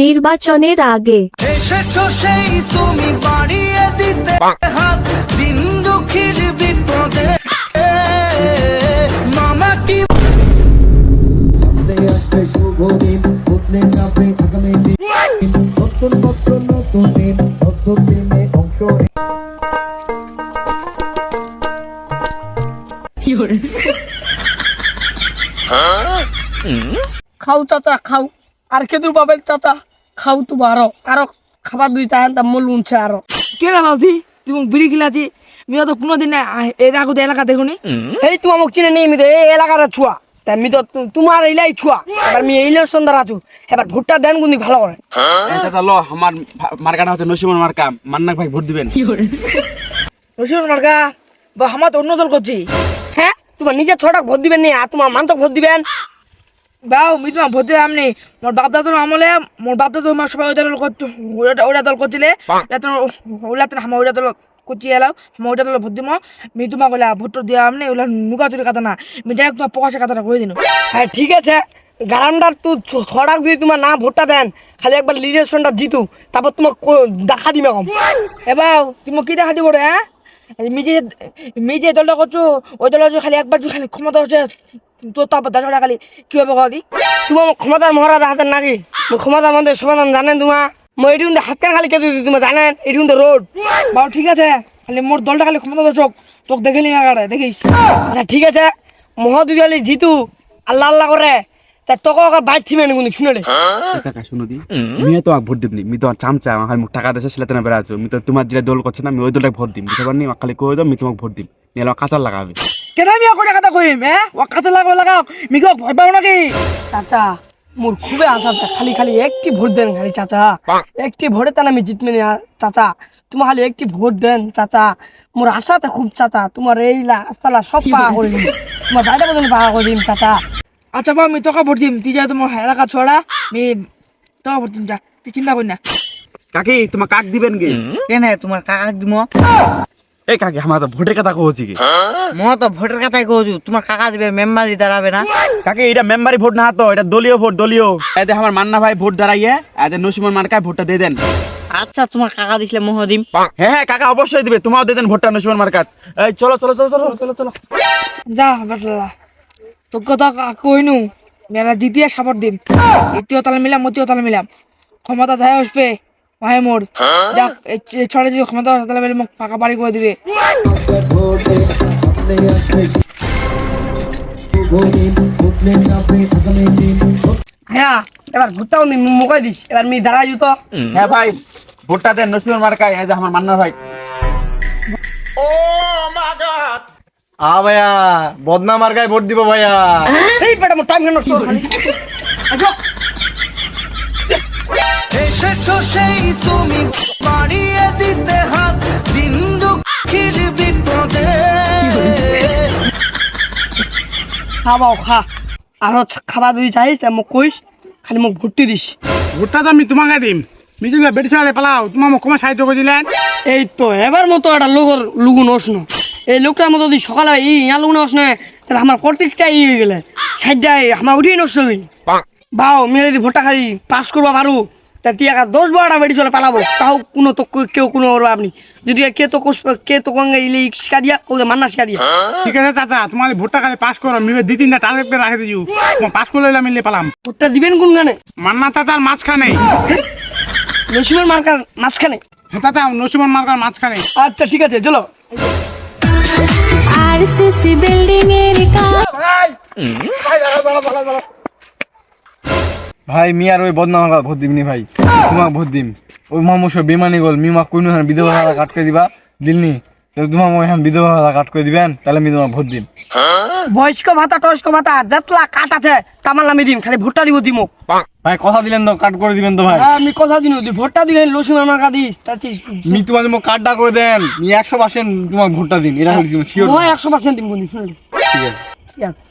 নির্বাচনের আগে। এসেছ সেই তুমি বাড়িয়ে দিতে। হাত দিন দুঃখীর বিপদে। মামাটি শুভ দিন বদলে যাবে আগামী দিন। নতুন বছর নতুন দিন নতুন দিনে অংশ খাও চাচা খাও। আর কেদুর বাবের চাচা খাও তুমি আরও আরও খাবার দুই চাহেন তা মূল উনছে আরও। কে না তুমি বিড়ি খিলাছি মিয়া তো কোনোদিন এর আগুতে এলাকা দেখুনি? এই তুমি আমাকে চিনে নেই মিতো এই এলাকার ছুয়া তা আমি তো তোমার এইলাই ছুয়া এবার আমি এইলার সন্ধ্যার আছো। এবার ভুট্টা দেন গুনি ভালো করে চাচা ল আমার মার্কাটা হচ্ছে নসিমন মার্কা মান্নাক ভাই ভোট দিবেন। রসুন মার্কা বা আমার তো অন্য দল করছি হ্যাঁ তোমার নিজের ছটা ভোট দিবেন নি? আর তোমার মান্তক ভোট দিবেন? বাউ মি তোমার ভোট দিলাম নি। মোর বাপ দাদুর আমলে মোর বাপ দাদু আমার সবাই ওই দল করতো ওটা ওটা দল করছিলে। ওলা তো আমার ওটা দল করছি এলাও। আমার ওটা দল ভোট দিব মি তোমার বলে ভোট দিয়া আমনি ওলা নুকা চুরি কথা না। মি ডাইরেক্ট তোমার প্রকাশের কথাটা কই দিন। হ্যাঁ ঠিক আছে। গারান্ডার তুই ছড়াক যদি তোমার না ভোটটা দেন খালি একবার লিজেশনটা জিতু তারপর তোমার দেখা দিবে কম। এবার তুমি কি দেখা দিব রে হ্যাঁ? মি যে মি যে দলটা করছ ওই দলটা খালি একবার খালি ক্ষমতা হচ্ছে তো তারপর দেখা খালি কি হবে কদি তুমি আমার ক্ষমতার মহারাজা হাতের নাকি? তোমার মই হাত খালি কেটে তোমার ঠিক আছে? খালি মোর দলটা খালি ক্ষমতা তোকে আচ্ছা ঠিক আছে? জিতু, আল্লাহ আল্লাহ করে। নি। শুনে ভোট টাকা সেলাতে না বেড়া আছো আমি তো তোমার যেটা দল করছে না আমি ওই দলটাকে ভোট দিম, বুঝতে পারনি খালি কই দাও আমি তোমাকে ভোট দিম। নিয়ে কাঁচার লাগাবে। কেন আমি আকৌ কথা কইম হে? ও কাছে লাগাও লাগাও মিগো ভয় পাও নাকি? চাচা মোর খুবই আশা আছে খালি খালি একটি ভোট দেন খালি চাচা। একটি ভোটে তাহলে আমি জিতবে না চাচা। তোমার খালি একটি ভোট দেন চাচা। মোর আশা আছে খুব চাচা। তোমার এই রাস্তালা সব পাহা করে দিম তোমার বাইরে পর্যন্ত পাহা করে দিম চাচা। আচ্ছা বাবা আমি তোকে ভোট দিম। তুই যাই তোমার এলাকা ছড়া আমি তোকে ভোট দিম যা। তুই চিন্তা করি না। কাকি তোমার কাক দিবেন কি কেনে তোমার কাক দিম এই কাকি আমার তো ভোটের কথা কহছি কি? মই তো ভোটের কথাই কହୁছু তোমার কাকা দিবে মেম্বারি দাঁড়াবে না? কাকি এটা মেম্বারি ভোট না তো এটা দলীয় ভোট দলীয়। এতে আমার মান্না ভাই ভোট দাঁড়াইয়ে এতে নসিমন মার্কায় ভোটটা দিয়ে দেন। আচ্ছা তোমার কাকা দিছিলে মহ দিম। হ্যাঁ হ্যাঁ কাকা অবশ্যই দিবে তোমাও দিয়ে দেন ভোটটা নসিমন মার্কাত এই চলো চলো চলো চলো চলো চলো। যা বেটলা তোর কথা কইনু মেলা দ্বিতীয় সাপোর্ট দিম। দ্বিতীয় তালে মিলাম মতীয় তালে মিলাম। ক্ষমতা যাই আসবে। মাহে মোর যাক এই ছড়ে যদি ক্ষমতা আসে তাহলে বলে মোক পাকা বাড়ি করে দিবে। হ্যাঁ এবার ভুট্টাও নি মুকাই দিস। এবার মি দাঁড়াই জুতো। হ্যাঁ ভাই ভোটটা দেন নসিমন মার্কায় এই যে আমার মান্না ভাই। আ ভাইয়া বদনা মার্কায় ভোট দিব ভাইয়া। এই বেটা মোর টাইম কেন নষ্ট এসেছ সেই তুমি। বাড়িয়ে দিতে হাত দিন দুঃখীর বিপদে। খাবাও খা। আরও খাবার দুই চাইস মোক কইস খালি মোক ভুট্টি দিস। ভোটটা তো আমি তোমাকে দিম। মিটিং বেটি চালে পালাও তোমার মোক কমা সাহায্য করে দিলেন। এই তো এবার মতো একটা লোকের লুগুন অসন এই লোকটার মতো যদি সকালে এই ইয়া লুগুন অসন তাহলে আমার প্রত্যেকটা ই হয়ে গেলে। সাইডাই আমার উঠেই নষ্ট হইল বাও মেরে যদি ভোটটা খালি পাস করবা পারু তা টিয়া দশ বারোটা বেড়ি চলে পালাবো তাও কোনো তো কেউ কোনো আপনি যদি কে তো কে তো কঙ্গে ইলে শিখা দিয়া ওদের মান্না শিখা দিয়া ঠিক আছে চাচা তোমার ভোটটা খালি পাস করো মিলে দুই তিনটা টার্গেট করে রাখে দিও পাস করলে মিলে পালাম ভোটটা দিবেন কোন গানে মান্না চাচার মাঝখানে নসিমের মার্কার মাঝখানে হ্যাঁ চাচা নসিমন মার্কার মাঝখানে আচ্ছা ঠিক আছে চলো আরসিসি বিল্ডিং এর কাজ ভাই মি আর ওই বদনাম মার্কা ভোট দিবনি ভাই। তোমাক ভোট দিম। ওই মামুস বিমানি গল। মি মা কোনো হান বিধবা ভাড়া কাট করে দিবা। দিলনি? তো তোমার মই হান বিধবা ভাড়া কাট করে দিবেন তাহলে আমি তোমার ভোট দিম। বয়স্ক ভাতা টয়স্ক ভাতা যেতলা কাট আছে তামার নামে দিম খালি ভোটটা দিব দিমো ভাই কথা দিলেন তো কাট করে দিবেন তো ভাই। হ্যাঁ আমি কথা দিন দি ভোটটা দিলে লসিমের মার্কা দিস তাতে মি তোমার মোক কার্ডটা করে দেন। মি একশো পার্সেন্ট তোমার ভোটটা দিন এটা শিওর নয় একশো পার্সেন্ট দিম গুনি শুনে ঠিক আছে। ঠিক আছে।